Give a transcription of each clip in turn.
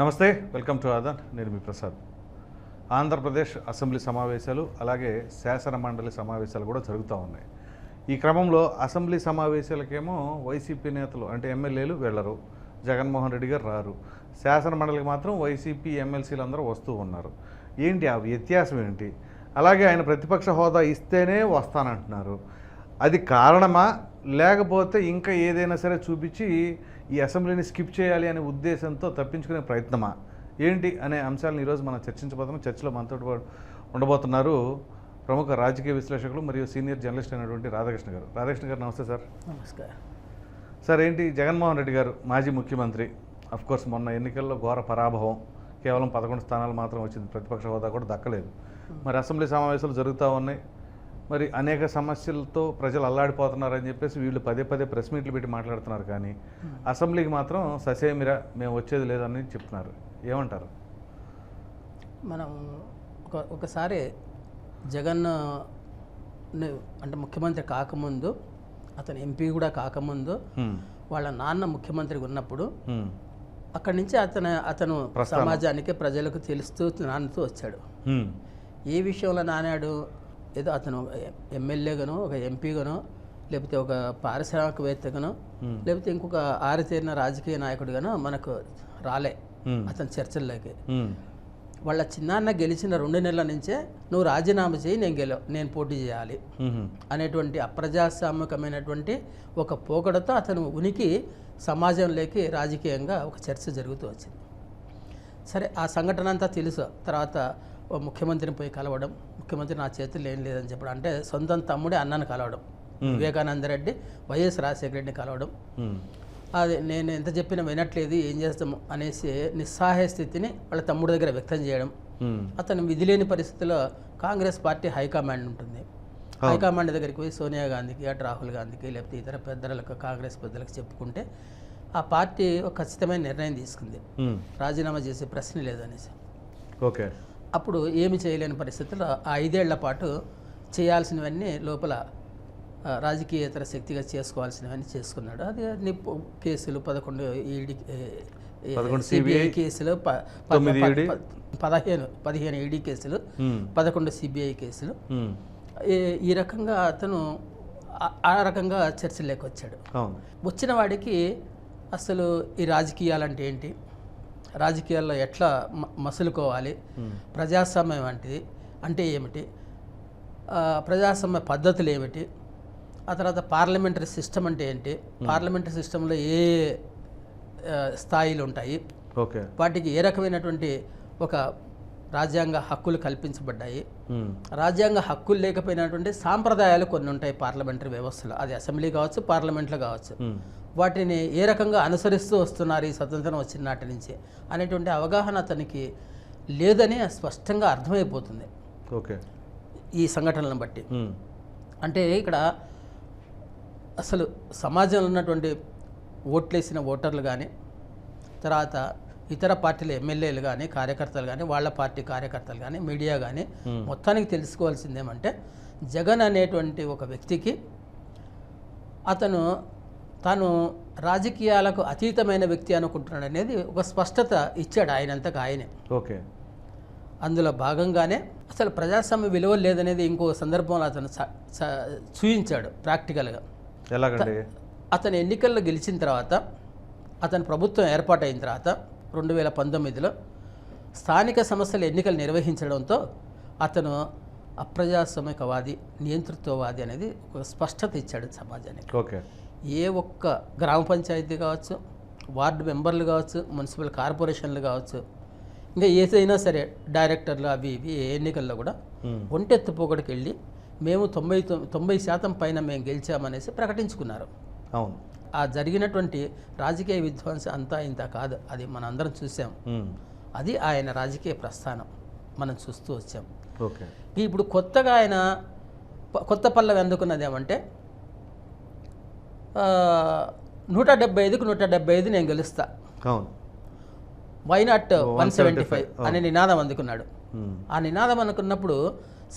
నమస్తే welcome to Aadan నేను మీ Prasad. Andhra Pradesh assembly సమావేశాలు అలాగే శాసన మండలి సమావేశాలు కూడా జరుగుతూ ఉన్నాయి. ఈ క్రమంలో అసెంబ్లీ సమావేశాలకేమో వైసీపీ నేతలు అంటే ఎమ్మెల్యేలు వెళ్ళరు జగన్మోహన్ రెడ్డి గారు రారు. శాసన మండలికి మాత్రం వైసీపీ ఎమ్మెల్సీలు అందరూ వస్తూ ఉన్నారు. ఏంటి ఆ వ్యత్యాసం ఏంటి? అలాగే ఆయన ప్రతిపక్ష హోదా ఇస్తేనే వస్తానంటున్నారు. అది కారణమా? లేకపోతే ఇంకా ఏదైనా సరే చూపించి ఈ అసెంబ్లీని స్కిప్ చేయాలి అనే ఉద్దేశంతో తప్పించుకునే ప్రయత్నమా? ఏంటి అనే అంశాలను ఈరోజు మనం చర్చించబోతున్నాం. చర్చలో మనతో ఉండబోతున్నారు ప్రముఖ రాజకీయ విశ్లేషకులు మరియు సీనియర్ జర్నలిస్ట్ అయినటువంటి రాధాకృష్ణ గారు. రాధాకృష్ణ గారు నమస్తే సార్. నమస్కారం. సార్ ఏంటి? జగన్మోహన్ రెడ్డి గారు మాజీ ముఖ్యమంత్రి. కోర్స్ మొన్న ఎన్నికల్లో ఘోర పరాభవం. కేవలం పదకొండు స్థానాలు మాత్రం వచ్చింది. ప్రతిపక్ష హోదా కూడా దక్కలేదు. మరి అసెంబ్లీ సమావేశాలు జరుగుతూ ఉన్నాయి. మరి అనేక సమస్యలతో ప్రజలు అల్లాడిపోతున్నారని చెప్పేసి వీళ్ళు పదే పదే ప్రెస్ మీట్లు పెట్టి మాట్లాడుతున్నారు కానీ అసెంబ్లీకి మాత్రం ససేమిరా మేము వచ్చేది లేదని చెప్తున్నారు ఏమంటారు మనం ఒక ఒకసారి జగన్ అంటే ముఖ్యమంత్రి కాకముందు అతను ఎంపీ కూడా కాకముందు హ్మ్. వాళ్ళ నాన్న ముఖ్యమంత్రిగా ఉన్నప్పుడు హ్మ్. అక్కడి నుంచి అతను అతను. సమాజానికి ప్రజలకు తెలుస్తూ నానుతూ వచ్చాడు. ఏ విషయంలో నానాడు ఏదో అతను ఎమ్మెల్యేగానో ఒక ఎంపీగానో లేకపోతే ఒక పారిశ్రామికవేత్తగానో Hmm. లేకపోతే ఇంకొక ఆరితేరిన రాజకీయ నాయకుడిగానో మనకు రాలే హ్మ్. అతని చర్చల్లోకి హ్మ్. వాళ్ళ చిన్నాన్న గెలిచిన రెండు నెలల నుంచే నువ్వు రాజీనామా చేయి నేను గెల నేను పోటీ చేయాలి. అనేటువంటి అప్రజాస్వామికమైనటువంటి ఒక పోకడతో అతను ఉనికి సమాజంలోకి రాజకీయంగా ఒక చర్చ జరుగుతూ వచ్చింది సరే ఆ సంఘటన అంతా తెలుసు తర్వాత ముఖ్యమంత్రిని పోయి కలవడం ముఖ్యమంత్రి నా చేతుల్లో ఏం లేదని చెప్పడం. అంటే సొంతం తమ్ముడే అన్నను కలవడం. వివేకానంద రెడ్డి వైఎస్ రాజశేఖర రెడ్డిని కలవడం. అది నేను ఎంత చెప్పినా వినట్లేదు ఏం చేస్తాము అనేసి నిస్సహాయ స్థితిని వాళ్ళ తమ్ముడి దగ్గర వ్యక్తం చేయడం. అతను విధి లేని పరిస్థితిలో కాంగ్రెస్ పార్టీ హైకమాండ్ ఉంటుంది. హైకమాండ్ దగ్గరికి పోయి సోనియా గాంధీకి అటు రాహుల్ గాంధీకి లేకపోతే ఇతర పెద్దలకు కాంగ్రెస్ పెద్దలకు చెప్పుకుంటే ఆ పార్టీ ఒక ఖచ్చితమైన నిర్ణయం తీసుకుంది. రాజీనామా చేసే ప్రశ్న లేదనేసి. ఓకే. అప్పుడు ఏమి చేయలేని పరిస్థితుల్లో ఆ ఐదేళ్ళ పాటు చేయాల్సినవన్నీ లోపల రాజకీయేతర శక్తిగా చేసుకోవాల్సినవన్నీ చేసుకున్నాడు. అది అన్ని పో- కేసులు పదకొండు ఈడీ సిబిఐ కేసులు పదిహేను పదిహేను ఈడీ కేసులు. పదకొండు సిబిఐ కేసులు. ఈ- రకంగా అతను ఆ- రకంగా చర్చలోకి వచ్చాడు వచ్చిన వాడికి అసలు ఈ రాజకీయాలంటే ఏంటి? రాజకీయాల్లో ఎట్లా మసులుకోవాలి? ప్రజాస్వామ్యం వంటిది అంటే ఏమిటి? ప్రజాస్వామ్య పద్ధతులు ఏమిటి? ఆ తర్వాత పార్లమెంటరీ సిస్టమ్ అంటే ఏంటి? పార్లమెంటరీ సిస్టంలో ఏ స్థాయిలు ఉంటాయి? ఓకే. వాటికి ఏ రకమైనటువంటి ఒక రాజ్యాంగ హక్కులు కల్పించబడ్డాయి. రాజ్యాంగ హక్కులు లేకపోయినటువంటి సాంప్రదాయాలు కొన్ని ఉంటాయి పార్లమెంటరీ వ్యవస్థలో. అది అసెంబ్లీ కావచ్చు పార్లమెంట్లో కావచ్చు. వాటిని ఏ రకంగా అనుసరిస్తూ వస్తున్నారు ఈ స్వతంత్రం వచ్చిన నాటి నుంచి అనేటువంటి అవగాహన అతనికి లేదని స్పష్టంగా అర్థమైపోతుంది. ఓకే. ఈ సంఘటనలను బట్టి. అంటే ఇక్కడ అసలు సమాజంలో ఉన్నటువంటి ఓట్లేసిన ఓటర్లు కానీ తర్వాత ఇతర పార్టీల ఎమ్మెల్యేలు కానీ కార్యకర్తలు కానీ వాళ్ళ పార్టీ కార్యకర్తలు కానీ మీడియా కానీ మొత్తానికి తెలుసుకోవాల్సింది ఏమంటే జగన్ అనేటువంటి ఒక వ్యక్తికి అతను తాను రాజకీయాలకు అతీతమైన వ్యక్తి అనుకుంటున్నాడు అనేది ఒక స్పష్టత ఇచ్చాడు ఆయనంతకు ఆయనే. ఓకే. అందులో భాగంగానే అసలు ప్రజాస్వామ్య విలువ లేదనేది ఇంకో సందర్భంలో అతను చూయించాడు ప్రాక్టికల్గా. ఎలాగండి? అతను ఎన్నికల్లో గెలిచిన తర్వాత అతని ప్రభుత్వం ఏర్పాటైన తర్వాత రెండు వేల పంతొమ్మిదిలో స్థానిక సంస్థల ఎన్నికలు నిర్వహించడంతో అతను అప్రజాస్వామికవాది నియంతృత్వవాది అనేది ఒక స్పష్టత ఇచ్చాడు సమాజానికి. ఓకే. ఏ ఒక్క గ్రామ పంచాయతీ కావచ్చు వార్డు మెంబర్లు కావచ్చు మున్సిపల్ కార్పొరేషన్లు కావచ్చు ఇంకా ఏదైనా సరే డైరెక్టర్లు అవి ఇవి ఏ ఎన్నికల్లో కూడా. ఒంటెత్తు పోగొడికి వెళ్ళి మేము తొంభై తొంభై శాతం పైన మేము గెలిచామనేసి ప్రకటించుకున్నారు. అవును. ఆ జరిగినటువంటి రాజకీయ విధ్వంసం అంతా ఇంత కాదు. అది మనం అందరం చూసాం. అది ఆయన రాజకీయ ప్రస్థానం. మనం చూస్తూ వచ్చాం. ఓకే. ఇప్పుడు కొత్తగా ఆయన కొత్త పల్లవి అందుకున్నది ఏమంటే నూట డెబ్బై ఐదుకు నూట డెబ్బై ఐదు నేను గెలుస్తా. అవును. Why not one seventy 175, five అనే నినాదం అందుకున్నాడు. హ్మ్. ఆ నినాదం అనుకున్నప్పుడు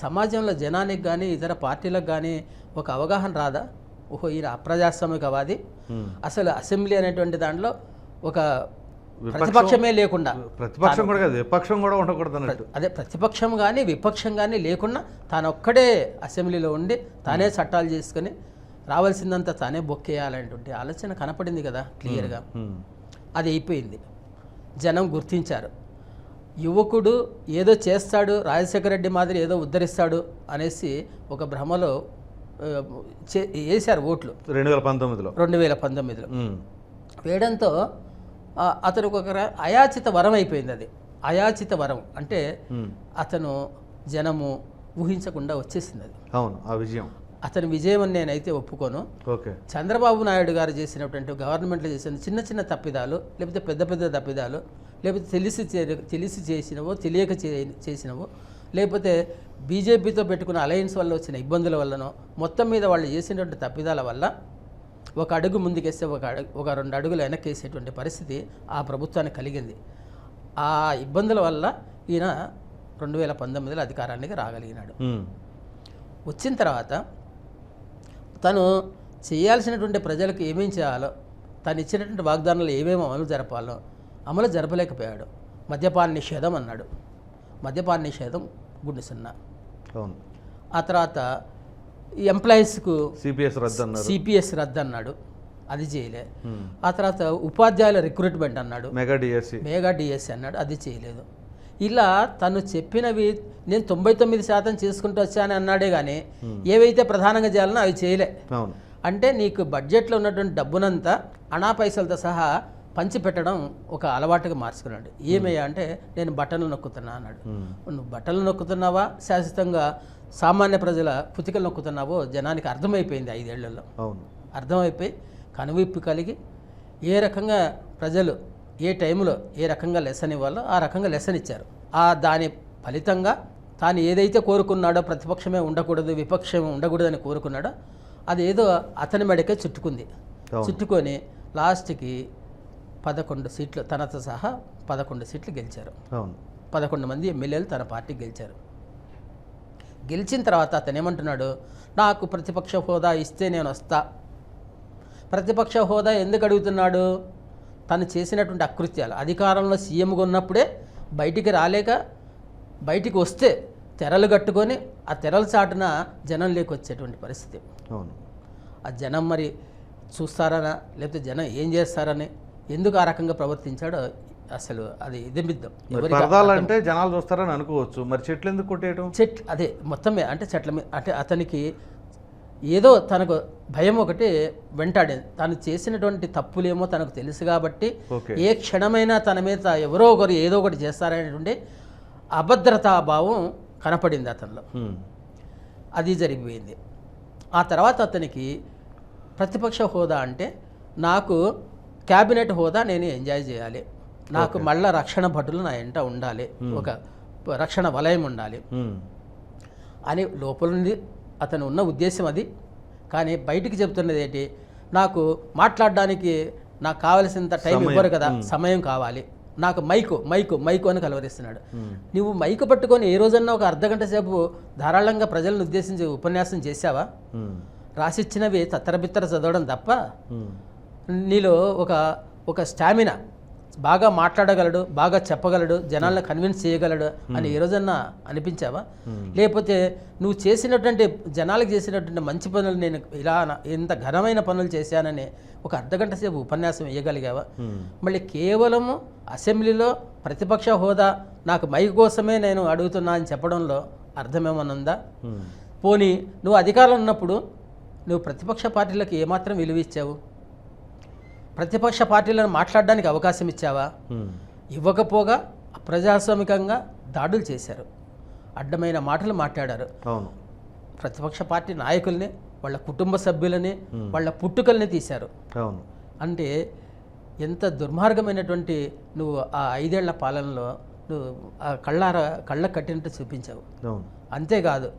సమాజంలో జనానికి కానీ ఇతర పార్టీలకు కానీ ఒక అవగాహన రాదా? ఓహో ఈయన అప్రజాస్వామికవాది హ్మ్. అసలు అసెంబ్లీ అనేటువంటి దాంట్లో ఒక ప్రతిపక్షమే లేకుండా ప్రతిపక్షం కూడా కాదు విపక్షం కూడా ఉండకూడదు అదే ప్రతిపక్షం కానీ విపక్షం కానీ లేకుండా తాను ఒక్కడే అసెంబ్లీలో ఉండి తానే చట్టాలు చేసుకొని రావాల్సిందంతా తానే బొక్కేయాలనేటువంటి ఆలోచన కనపడింది కదా క్లియర్గా. అది అయిపోయింది. జనం గుర్తించారు. యువకుడు ఏదో చేస్తాడు రాజశేఖర రెడ్డి మాదిరి ఏదో ఉద్ధరిస్తాడు అనేసి ఒక భ్రమలో వేశారు ఓట్లు. రెండు వేల పంతొమ్మిదిలో. రెండు వేల పంతొమ్మిదిలో. వేయడంతో అతనికి ఒక అయాచిత వరం అయిపోయింది అది. అయాచిత వరం అంటే. అతను జనము ఊహించకుండా వచ్చేసింది అది. అవును ఆ విజయం. అతని విజయం అని నేనైతే ఒప్పుకోను. ఓకే. చంద్రబాబు నాయుడు గారు చేసినటువంటి గవర్నమెంట్లో చేసిన చిన్న చిన్న తప్పిదాలు లేకపోతే పెద్ద పెద్ద తప్పిదాలు లేకపోతే తెలిసి తెలిసి చేసినవో తెలియక చేసినవో లేకపోతే బీజేపీతో పెట్టుకున్న అలయన్స్ వల్ల వచ్చిన ఇబ్బందుల వల్లనో మొత్తం మీద వాళ్ళు చేసినటువంటి తప్పిదాల వల్ల ఒక అడుగు ముందుకేస్తే ఒక అడుగు ఒక రెండు అడుగులు వెనక్కేసేటువంటి పరిస్థితి ఆ ప్రభుత్వానికి కలిగింది. ఆ ఇబ్బందుల వల్ల ఈయన రెండు వేల పంతొమ్మిదిలో అధికారానికి రాగలిగినాడు. వచ్చిన తర్వాత తను చేయాల్సినటువంటి ప్రజలకు ఏమేం చేయాలో తను ఇచ్చినటువంటి వాగ్దానాలు ఏమేమి అమలు జరపాలో అమలు జరపలేకపోయాడు. మద్యపాన నిషేధం అన్నాడు. మద్యపాన నిషేధం గుండె సున్నా. అవును. ఆ తర్వాత ఎంప్లాయీస్కు సిపిఎస్ రద్దు అన్నారు. సిపిఎస్ రద్దు అన్నాడు. అది చేయలే. ఆ తర్వాత ఉపాధ్యాయుల రిక్రూట్మెంట్ అన్నాడు. మెగా డిఎస్సి మేగా డిఎస్సి అన్నాడు. అది చేయలేదు. ఇలా తను చెప్పినవి నేను తొంభై తొమ్మిది శాతం చేసుకుంటూ వచ్చానని అన్నాడే కానీ ఏవైతే ప్రధానంగా చేయాలనో అవి చేయలే. అంటే నీకు బడ్జెట్లో ఉన్నటువంటి డబ్బునంతా అనా పైసలతో సహా పంచిపెట్టడం ఒక అలవాటుగా మార్చుకున్నాడు. ఏమయ్యా అంటే నేను బట్టలు నొక్కుతున్నా అన్నాడు. నువ్వు బట్టలు నొక్కుతున్నావా? శాశ్వతంగా సామాన్య ప్రజల పుతికలు నొక్కుతున్నావో జనానికి అర్థమైపోయింది ఐదేళ్ళలో. అర్థమైపోయి కనువిప్పు కలిగి ఏ రకంగా ప్రజలు ఏ టైంలో ఏ రకంగా లెసన్ ఇవ్వాలో ఆ రకంగా లెసన్ ఇచ్చారు. ఆ దాని ఫలితంగా తాను ఏదైతే కోరుకున్నాడో ప్రతిపక్షమే ఉండకూడదు విపక్షమే ఉండకూడదని కోరుకున్నాడో అది ఏదో అతని మెడకే చుట్టుకుంది. చుట్టుకొని లాస్ట్కి పదకొండు సీట్లు తనతో సహా పదకొండు సీట్లు గెలిచారు. పదకొండు మంది ఎమ్మెల్యేలు తన పార్టీ గెలిచారు. గెలిచిన తర్వాత అతను ఏమంటున్నాడు నాకు ప్రతిపక్ష హోదా ఇస్తే నేను వస్తా. ప్రతిపక్ష హోదా ఎందుకు అడుగుతున్నాడు? తను చేసినటువంటి అకృత్యాలు. అధికారంలో సీఎంగా ఉన్నప్పుడే బయటికి రాలేక బయటికి వస్తే తెరలు కట్టుకొని ఆ తెరల చాటున జనం లేకొచ్చేటువంటి పరిస్థితి. అవును. ఆ జనం మరి చూస్తారనా? లేకపోతే జనం ఏం చేస్తారని ఎందుకు ఆ రకంగా ప్రవర్తించాడో అసలు అది ఇదిమిద్దాం మరి ఎవరికి పరదాలు అంటే జనాలు చూస్తారని అనుకోవచ్చు. మరి చెట్లు ఎందుకు కొట్టేయటం? చెట్లు అదే మొత్తం మీద అంటే చెట్ల మీద అంటే అతనికి ఏదో తనకు భయం ఒకటి వెంటాడేది. తను చేసినటువంటి తప్పులేమో తనకు తెలుసు కాబట్టి ఏ క్షణమైనా తన మీద ఎవరో ఒకరు ఏదో ఒకటి చేస్తారనేటువంటి అభద్రతా భావం కనపడింది అతనిలో. అది జరిగిపోయింది. ఆ తర్వాత అతనికి ప్రతిపక్ష హోదా అంటే నాకు క్యాబినెట్ హోదా నేను ఎంజాయ్ చేయాలి. నాకు మళ్ళా రక్షణ భటులు నా ఎంట ఉండాలి. ఒక రక్షణ వలయం ఉండాలి. అని లోపల నుండి అతను ఉన్న ఉద్దేశం అది కానీ బయటికి చెప్తున్నది ఏంటి నాకు మాట్లాడడానికి నాకు కావలసినంత టైం. ఇవ్వరు కదా సమయం కావాలి నాకు మైకు మైకు మైకు అని కలవరిస్తున్నాడు. నువ్వు మైకు పట్టుకొని ఏ రోజన్నా ఒక అర్ధ గంట సేపు ధారాళంగా ప్రజలను ఉద్దేశించి ఉపన్యాసం చేశావా. రాసిచ్చినవి తత్తరబిత్తర చదవడం తప్ప. నీలో ఒక ఒక స్టామినా బాగా మాట్లాడగలడు బాగా చెప్పగలడు జనాలను కన్విన్స్ చేయగలడు అని ఏ రోజన్నా అనిపించావా? లేకపోతే నువ్వు చేసినటువంటి జనాలకు చేసినటువంటి మంచి పనులు నేను ఇలా ఇంత ఘనమైన పనులు చేశానని ఒక అర్ధగంట సేపు ఉపన్యాసం ఇవ్వగలిగావా. మళ్ళీ కేవలము అసెంబ్లీలో ప్రతిపక్ష హోదా నాకు మైక్ కోసమే నేను అడుగుతున్నా అని చెప్పడంలో అర్థమేమనుందా. పోనీ నువ్వు అధికారంలో ఉన్నప్పుడు నువ్వు ప్రతిపక్ష పార్టీలకు ఏమాత్రం విలువ ఇచ్చావు ప్రతిపక్ష పార్టీలను మాట్లాడడానికి అవకాశం ఇచ్చావా. ఇవ్వకపోగా ప్రజాస్వామికంగా దాడులు చేశారు. అడ్డమైన మాటలు మాట్లాడారు. అవును. ప్రతిపక్ష పార్టీ నాయకుల్ని వాళ్ళ కుటుంబ సభ్యులని వాళ్ళ పుట్టుకల్ని తీశారు. అవును. అంటే ఎంత దుర్మార్గమైనటువంటి నువ్వు ఆ ఐదేళ్ళ పాలనలో నువ్వు ఆ కళ్ళార కళ్ళ కట్టినట్టు చూపించావు. అవును. అంతేకాదు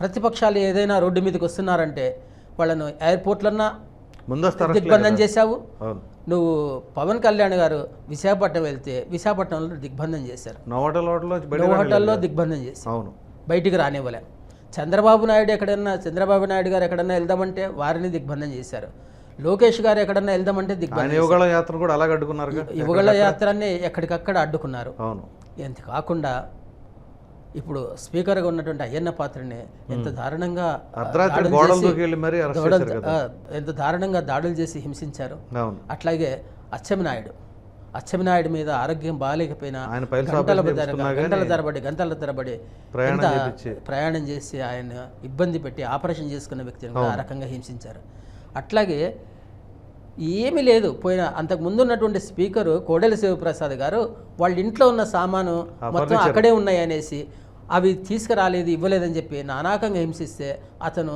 ప్రతిపక్షాలు ఏదైనా రోడ్డు మీదకి వస్తున్నారంటే వాళ్ళను ఎయిర్పోర్ట్లన్నా దిగ్బంధం? చేశావు? నువ్వు పవన్ కళ్యాణ్ గారు విశాఖపట్నం వెళ్తే విశాఖపట్నంలో దిగ్బంధం చేశారు. హోటల్లో దిగ్బంధం చేశారు. అవును. బయటికి రానివ్వలే. చంద్రబాబు నాయుడు ఎక్కడన్నా చంద్రబాబు నాయుడు గారు ఎక్కడన్నా వెళ్దామంటే వారిని దిగ్బంధం చేశారు. లోకేష్ గారు ఎక్కడన్నా వెళ్దామంటే దిగ్బంధం యువగళ యాత్ర కూడా అలాగ అడ్డుకున్నారుగా? యువగల యాత్రని ఎక్కడికక్కడ అడ్డుకున్నారు. అవును. ఎంత కాకుండా ఇప్పుడు స్పీకర్గా ఉన్నటువంటి అయ్యన్న పాత్రని ఎంత దారుణంగా ఎంత దారుణంగా దాడులు చేసి హింసించారు. అట్లాగే అచ్చెన్నాయుడు అచ్చెన్నాయుడు మీద ఆరోగ్యం బాగాలేకపోయినా గంటల తరబడి- గంటల తరబడి గంటల తరబడి ప్రయాణం చేసి ఆయన ఇబ్బంది పెట్టి ఆపరేషన్ చేసుకున్న వ్యక్తిని ఆ రకంగా హింసించారు. అట్లాగే ఏమీ లేదు. పోయిన అంతకు ముందు ఉన్నటువంటి స్పీకరు కోడెల శివప్రసాద్ గారు వాళ్ళ ఇంట్లో ఉన్న సామాను మొత్తం అక్కడే ఉన్నాయి అనేసి అవి తీసుకురాలేదు ఇవ్వలేదని చెప్పి నానాకంగా హింసిస్తే అతను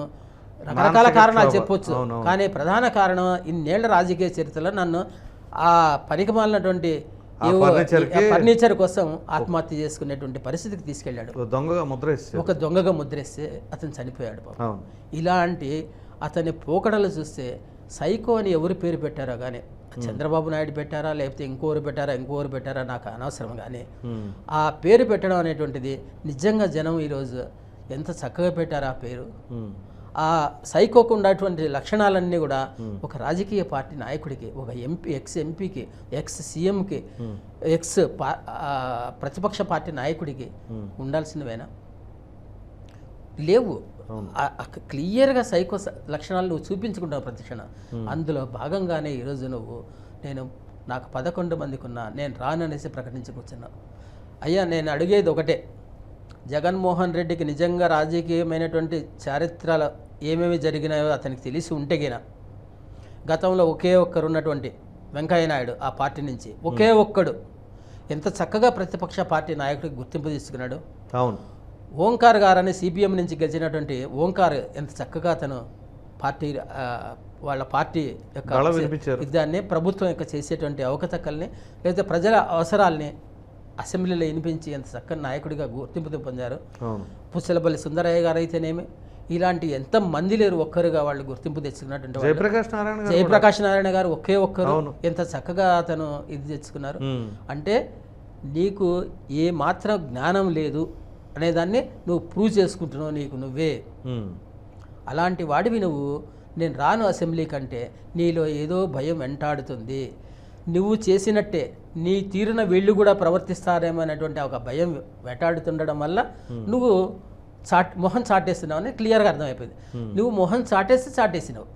రకరకాల కారణాలు చెప్పొచ్చు. కానీ ప్రధాన కారణం ఇన్నేళ్ళ రాజకీయ చరిత్రలో నన్ను ఆ పనికిమాలినటువంటి ఆ ఫర్నిచర్కి- ఫర్నిచర్ కోసం ఆత్మహత్య చేసుకునేటువంటి పరిస్థితికి తీసుకెళ్ళాడు. దొంగగా ముద్ర వేసేసారు ఒక దొంగగా ముద్రేస్తే అతను చనిపోయాడు ఇలాంటి అతని పోకడలు చూస్తే సైకో అని ఎవరు పేరు పెట్టారో కానీ చంద్రబాబు నాయుడు పెట్టారా లేకపోతే ఇంకోరు పెట్టారా ఇంకోరు పెట్టారా నాకు అనవసరం కానీ. ఆ పేరు పెట్టడం అనేటువంటిది నిజంగా జనం ఈరోజు ఎంత చక్కగా పెట్టారు ఆ పేరు. ఆ సైకోకు ఉన్నటువంటి లక్షణాలన్నీ కూడా ఒక రాజకీయ పార్టీ నాయకుడికి ఒక ఎంపీ ఎక్స్ ఎంపీకి ఎక్స్ సీఎంకి ఎక్స్ ప్రతిపక్ష పార్టీ నాయకుడికి. ఉండాల్సినవేనా లేవు క్లియర్గా సైకో లక్షణాలు నువ్వు చూపించుకుంటావు ప్రతిక్షణం అందులో భాగంగానే ఈరోజు నువ్వు నేను నాకు పదకొండు మందికి ఉన్నా నేను రాననేసి ప్రకటించుకొచ్చున్నా అయ్యా నేను అడిగేది ఒకటే. జగన్మోహన్ రెడ్డికి నిజంగా రాజకీయమైనటువంటి చారిత్రలు ఏమేమి జరిగినాయో అతనికి తెలిసి ఉంటే గిన. గతంలో ఒకే ఒక్కరు ఉన్నటువంటి వెంకయ్య నాయుడు ఆ పార్టీ నుంచి. ఒకే ఒక్కడు. ఎంత చక్కగా ప్రతిపక్ష పార్టీ నాయకుడికి గుర్తింపు తీసుకున్నాడు. అవును. ఓంకార్ గారని సిపిఎం నుంచి గెలిచినటువంటి ఓంకార్ ఎంత చక్కగా అతను పార్టీ వాళ్ళ పార్టీ యొక్క. దాన్ని ప్రభుత్వం యొక్క చేసేటువంటి అవకతవకల్ని లేదా ప్రజల అవసరాల్ని అసెంబ్లీలో వినిపించి ఎంత చక్కని నాయకుడిగా గుర్తింపు పొందారు పుచ్చలపల్లి సుందరయ్య గారు అయితేనేమి ఇలాంటి ఎంత మంది లేరు ఒక్కరుగా వాళ్ళు గుర్తింపు తెచ్చుకున్నటువంటి. జయప్రకాష్ నారాయణ గారు జయప్రకాష్ నారాయణ గారు ఒకే ఒక్కరు. ఎంత చక్కగా అతను ఇది తెచ్చుకున్నారు. అంటే నీకు ఏ మాత్రం జ్ఞానం లేదు అనేదాన్ని నువ్వు ప్రూవ్ చేసుకుంటున్నావు నీకు నువ్వే. అలాంటి వాడివి నువ్వు. నేను రాను అసెంబ్లీ కంటే నీలో ఏదో భయం వెంటాడుతుంది. నువ్వు చేసినట్టే నీ తీరున వీళ్ళు కూడా ప్రవర్తిస్తారేమో అనేటువంటి ఒక భయం వెంటాడుతుండడం వల్ల నువ్వు చాట్ మొహం చాటేస్తున్నావు అని క్లియర్గా అర్థమైపోయింది. నువ్వు మొహం చాటేస్తే చాటేసినావు.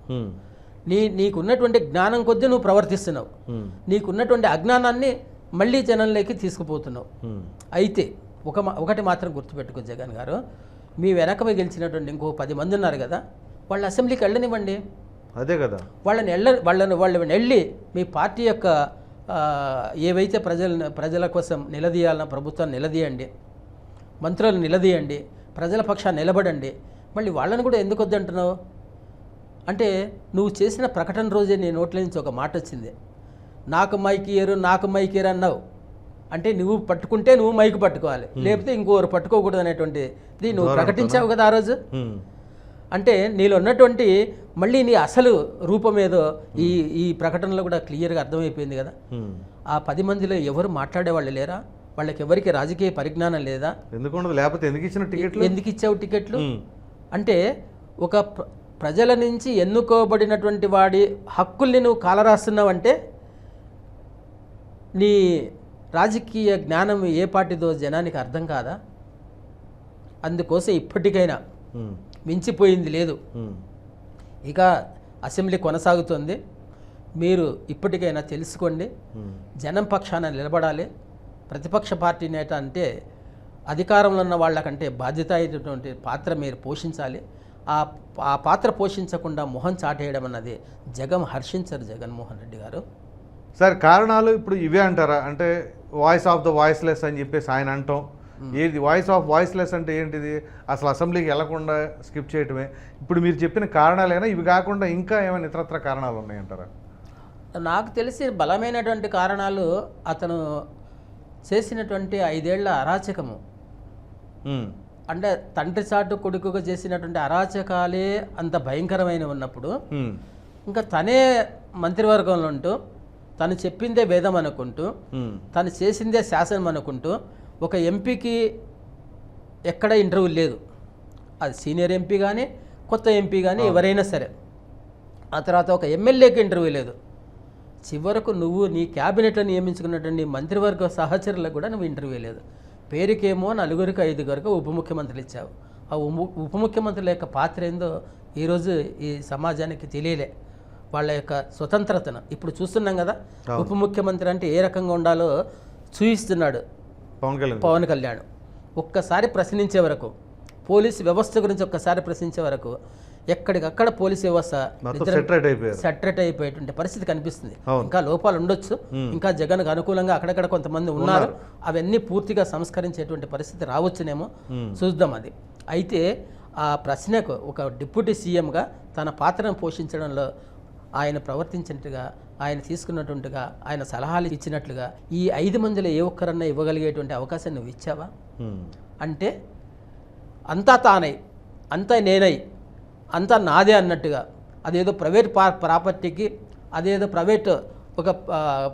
నీ నీకున్నటువంటి జ్ఞానం కొద్దీ నువ్వు ప్రవర్తిస్తున్నావు. నీకున్నటువంటి అజ్ఞానాన్ని మళ్ళీ జనంలోకి తీసుకుపోతున్నావు. అయితే ఒక మా- ఒకటి మాత్రం గుర్తుపెట్టుకో జగన్ గారు. మీ వెనక మిగిల్చినటువంటి ఇంకో పది మంది ఉన్నారు కదా వాళ్ళ అసెంబ్లీకి వెళ్ళనివ్వండి. అదే కదా. వాళ్ళని వెళ్ళ వాళ్ళని వాళ్ళని వెళ్ళి మీ పార్టీ యొక్క ఏవైతే ప్రజల ప్రజల కోసం నిలదీయాలన్న ప్రభుత్వాన్ని నిలదీయండి. మంత్రులను నిలదీయండి. ప్రజల పక్షాన్ని నిలబడండి. మళ్ళీ వాళ్ళని కూడా ఎందుకు వద్దంటున్నావు? అంటే నువ్వు చేసిన ప్రకటన రోజే నీ నోట్ల నుంచి ఒక మాట వచ్చింది. నాకు మైక్ ఇయ్యరు నాకు మైక్ ఇయ్యరు అన్నావు. అంటే నువ్వు పట్టుకుంటే నువ్వు మైక్ పట్టుకోవాలి. లేకపోతే ఇంకోరు పట్టుకోకూడదు అనేటువంటిది. నువ్వు ప్రకటించావు కదా ఆ రోజు. అంటే నీలో ఉన్నటువంటి మళ్ళీ నీ అసలు రూపం ఏదో ఈ ఈ ప్రకటనలో కూడా క్లియర్గా అర్థమైపోయింది కదా. ఆ పది మందిలో ఎవరు మాట్లాడేవాళ్ళు లేరా? వాళ్ళకి ఎవరికి రాజకీయ పరిజ్ఞానం లేదా? ఎందుకు ఉండదు లేకపోతే ఎందుకు ఇచ్చిన టికెట్లు? ఎందుకు ఇచ్చావు టికెట్లు. అంటే ఒక ప్ర- ప్రజల నుంచి ఎన్నుకోబడినటువంటి వాడి హక్కుల్ని నువ్వు కాలరాస్తున్నావంటే నీ రాజకీయ జ్ఞానం ఏ పార్టీదో జనానికి అర్థం కాదా? అందుకోసం ఇప్పటికైనా. మించిపోయింది లేదు. ఇక అసెంబ్లీ కొనసాగుతుంది. మీరు ఇప్పటికైనా తెలుసుకోండి. జనం పక్షాన నిలబడాలి. ప్రతిపక్ష పార్టీ నేత అంటే అధికారంలో ఉన్న వాళ్ళకంటే బాధ్యత అయినటువంటి పాత్ర మీరు పోషించాలి. ఆ ఆ పాత్ర పోషించకుండా మొహం చాటేయడం అన్నది జగం హర్షించరు జగన్మోహన్ రెడ్డి గారు. సార్ కారణాలు ఇప్పుడు ఇవే అంటారా? అంటే వాయిస్ ఆఫ్ ద వాయిస్లెస్ అని చెప్పేసి ఆయన అంటాం. ఏది వాయిస్ ఆఫ్ వాయిస్లెస్ అంటే ఏంటిది? అసలు అసెంబ్లీకి వెళ్ళకుండా స్కిప్ చేయటమే. ఇప్పుడు మీరు చెప్పిన కారణాలైనా? ఇవి కాకుండా ఇంకా ఏమైనా ఇతరత్ర కారణాలు ఉన్నాయంటారా? నాకు తెలిసి బలమైనటువంటి కారణాలు అతను చేసినటువంటి ఐదేళ్ళ అరాచకము. అంటే తండ్రి చాటు కొడుకుగా చేసినటువంటి అరాచకాలే అంత భయంకరమైన ఉన్నప్పుడు. ఇంకా తనే మంత్రివర్గంలో ఉంటూ తను చెప్పిందే వేదం అనుకుంటూ. తను చేసిందే శాసనం అనుకుంటూ ఒక ఎంపీకి ఎక్కడ ఇంటర్వ్యూ లేదు. అది సీనియర్ ఎంపీ కానీ కొత్త ఎంపీ కానీ ఎవరైనా సరే. ఆ తర్వాత ఒక ఎమ్మెల్యేకి ఇంటర్వ్యూ లేదు. చివరకు నువ్వు నీ క్యాబినెట్లో నియమించుకున్నటువంటి మంత్రివర్గ సహచరులకు కూడా నువ్వు ఇంటర్వ్యూ లేదు. పేరుకేమో నలుగురికి ఐదుగురికి ఉప ముఖ్యమంత్రులు ఇచ్చావు. ఆ ఉప ఉప ముఖ్యమంత్రుల యొక్క పాత్ర ఏందో ఈరోజు ఈ సమాజానికి తెలియలే. వాళ్ళ యొక్క స్వతంత్రతను. ఇప్పుడు చూస్తున్నాం కదా ఉప ముఖ్యమంత్రి అంటే ఏ రకంగా ఉండాలో చూయిస్తున్నాడు పవన్ కళ్యాణ్ పవన్ కళ్యాణ్. ఒక్కసారి ప్రశ్నించే వరకు పోలీస్ వ్యవస్థ గురించి ఒక్కసారి ప్రశ్నించే వరకు ఎక్కడికక్కడ పోలీస్ వ్యవస్థ సెటరేట్ అయిపోయేటువంటి పరిస్థితి కనిపిస్తుంది. ఇంకా లోపాలు ఉండొచ్చు. ఇంకా జగన్కు అనుకూలంగా అక్కడక్కడ కొంతమంది ఉన్నారు. అవన్నీ పూర్తిగా సంస్కరించేటువంటి పరిస్థితి రావచ్చునేమో చూద్దాం అది. అయితే ఆ ప్రశ్నకు ఒక డిప్యూటీ సీఎంగా తన పాత్రను పోషించడంలో ఆయన ప్రవర్తించినట్టుగా ఆయన తీసుకున్నట్టుగా ఆయన సలహాలు ఇచ్చినట్లుగా ఈ ఐదు మందిలో ఏ ఒక్కరన్నా ఇవ్వగలిగేటువంటి అవకాశం నువ్వు ఇచ్చావా. అంటే అంతా తానై అంతా నేనై అంతా నాదే అన్నట్టుగా అదేదో ప్రైవేట్ పా ప్రాపర్టీకి అదేదో ప్రైవేట్ ఒక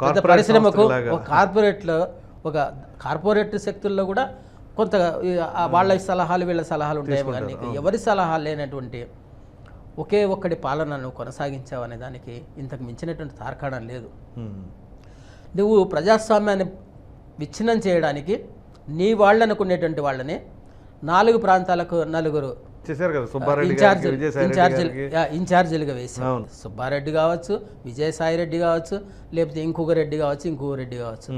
పెద్ద పరిశ్రమకు. ఒక కార్పొరేట్లో ఒక కార్పొరేట్ శక్తుల్లో కూడా కొంత వాళ్ళ సలహాలు వీళ్ళ సలహాలు ఉంటాయేమో కానీ ఎవరి సలహాలు లేనటువంటి ఒకే ఒక్కడి పాలనను కొనసాగించావు అనే దానికి ఇంతకు మించినటువంటి తార్కాణం లేదు. నువ్వు ప్రజాస్వామ్యాన్ని విచ్ఛిన్నం చేయడానికి నీ వాళ్ళు అనుకునేటువంటి వాళ్ళని నాలుగు ప్రాంతాలకు నలుగురు చేశారు కదా సుబ్బారెడ్డి ఇన్ఛార్జీలు ఇన్ఛార్జీలుగా వేసి అవును. సుబ్బారెడ్డి కావచ్చు విజయసాయి రెడ్డి కావచ్చు లేకపోతే ఇంకొక రెడ్డి కావచ్చు ఇంకొక రెడ్డి కావచ్చు.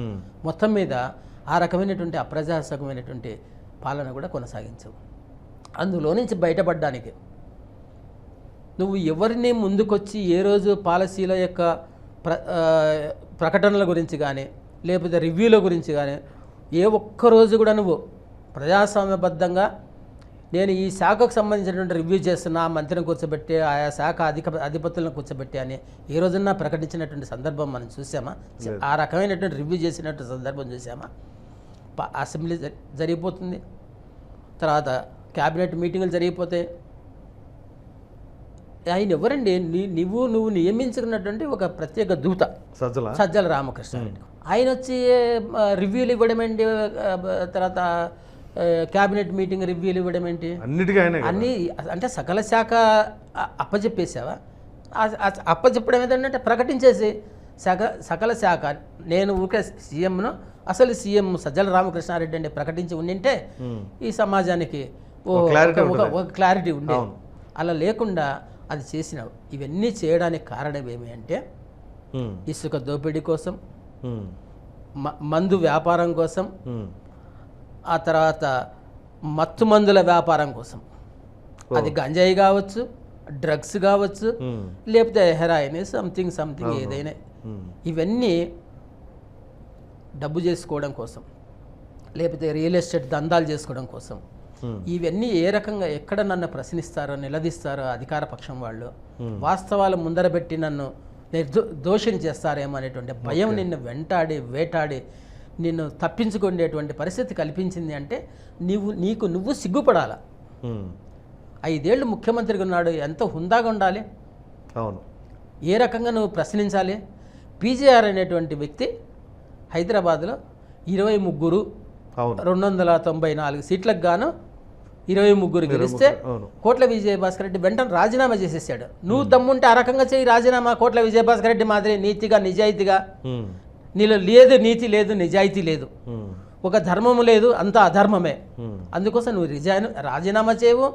మొత్తం మీద ఆ రకమైనటువంటి అప్రజాస్వామ్యమైనటువంటి పాలన కూడా కొనసాగించవు అందులో నుంచి బయటపడడానికి నువ్వు ఎవరిని ముందుకొచ్చి ఏ రోజు పాలసీల యొక్క ప్ర ప్రకటనల గురించి కానీ లేకపోతే రివ్యూల గురించి కానీ ఏ ఒక్క రోజు కూడా నువ్వు ప్రజాస్వామ్యబద్ధంగా నేను ఈ శాఖకు సంబంధించినటువంటి రివ్యూ చేస్తున్నా మంత్రిని కూర్చోబెట్టి ఆయా శాఖ అధిక అధిపతులను కూర్చోబెట్టి అని ఏ రోజున్నా ప్రకటించినటువంటి సందర్భం మనం చూసామా? ఆ రకమైనటువంటి రివ్యూ చేసినటువంటి సందర్భం చూసామా? అసెంబ్లీ జరిగిపోతుంది. తర్వాత క్యాబినెట్ మీటింగులు జరిగిపోతాయి. ఆయన ఎవరండి? నీ- నువ్వు నువ్వు నియమించుకున్నటువంటి ఒక ప్రత్యేక దూత. సజ్జల. సజ్జల రామకృష్ణ ఆయన వచ్చి రివ్యూలు ఇవ్వడం ఏంటి? తర్వాత క్యాబినెట్ మీటింగ్ రివ్యూలు ఇవ్వడం ఏంటి? అన్నిటికీ. అన్నీ అంటే సకల శాఖ అప్పచెప్పేసావా అప్పచెప్పడం ఏంటంటే ప్రకటించేసి సక సకల శాఖ నేను ఊరికే సీఎంను అసలు సీఎం సజ్జల రామకృష్ణారెడ్డి అంటే ప్రకటించి ఉండింటే. ఈ సమాజానికి ఓ ఒక క్లారిటీ ఉండేది. అలా లేకుండా అది చేసినావు ఇవన్నీ చేయడానికి కారణం ఏమి అంటే. ఇసుక దోపిడీ కోసం మందు వ్యాపారం కోసం. ఆ తర్వాత మత్తు మందుల వ్యాపారం కోసం అది గంజాయి కావచ్చు డ్రగ్స్ కావచ్చు. లేకపోతే హెరాయిన్ సంథింగ్ సంథింగ్ ఏదైనా. ఇవన్నీ డబ్బు చేసుకోవడం కోసం లేకపోతే రియల్ ఎస్టేట్ దందాలు చేసుకోవడం కోసం. ఇవన్నీ ఏ రకంగా ఎక్కడ నన్ను ప్రశ్నిస్తారో నిలదీస్తారో అధికార పక్షం వాళ్ళు. వాస్తవాలు ముందర పెట్టి నన్ను నిర్దో దోషిని చేస్తారేమో అనేటువంటి భయం నిన్ను వెంటాడి వేటాడి నిన్ను తప్పించుకునేటువంటి పరిస్థితి కల్పించింది అంటే నీవు నీకు నువ్వు సిగ్గుపడాల. ఐదేళ్ళు ముఖ్యమంత్రిగా ఉన్నాడు ఎంత హుందాగా ఉండాలి? అవును. ఏ రకంగా నువ్వు ప్రశ్నించాలి? పీజీఆర్ అనేటువంటి వ్యక్తి హైదరాబాద్లో ఇరవై ముగ్గురు రెండు వందల తొంభై నాలుగు సీట్లకు గాను ఇరవై ముగ్గురు గెలిస్తే కోట్ల విజయభాస్కర్ రెడ్డి వెంటనే రాజీనామా చేసేసాడు. నువ్వు దమ్ముంటే ఆ రకంగా చేయి రాజీనామా కోట్ల విజయభాస్కర్ రెడ్డి మాదిరి నీతిగా నిజాయితీగా. నీలో లేదు నీతి లేదు నిజాయితీ లేదు. ఒక ధర్మము లేదు అంతా అధర్మమే. అందుకోసం నువ్వు రిజైన్ రాజీనామా చేయవు.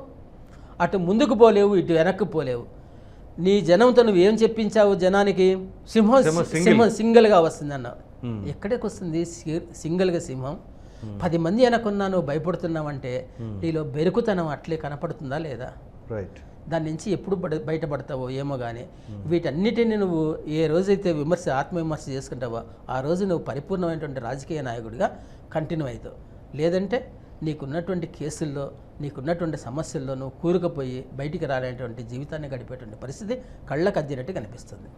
అటు ముందుకు పోలేవు ఇటు వెనక్కి పోలేవు. నీ జనంతో నువ్వు ఏం చెప్పించావు జనానికి? సింహం సింహం సింగిల్గా వస్తుంది అన్నావు. ఎక్కడికి వస్తుంది? సింగిల్గా సింహం. పది మంది వెనకున్నా నువ్వు భయపడుతున్నావంటే నీలో బెరుకుతనం అట్లే కనపడుతుందా లేదా? రైట్ దాని నుంచి ఎప్పుడు బయటపడతావో ఏమో కానీ వీటన్నిటిని నువ్వు ఏ రోజైతే విమర్శ ఆత్మవిమర్శ చేసుకుంటావో ఆ రోజు నువ్వు పరిపూర్ణమైనటువంటి రాజకీయ నాయకుడిగా కంటిన్యూ అవుతావు. లేదంటే నీకున్నటువంటి కేసుల్లో నీకున్నటువంటి సమస్యల్లో నువ్వు కూరుకుపోయి బయటికి రాలేటువంటి జీవితాన్ని గడిపేటువంటి పరిస్థితి కళ్ళకు అద్దినట్టు కనిపిస్తుంది.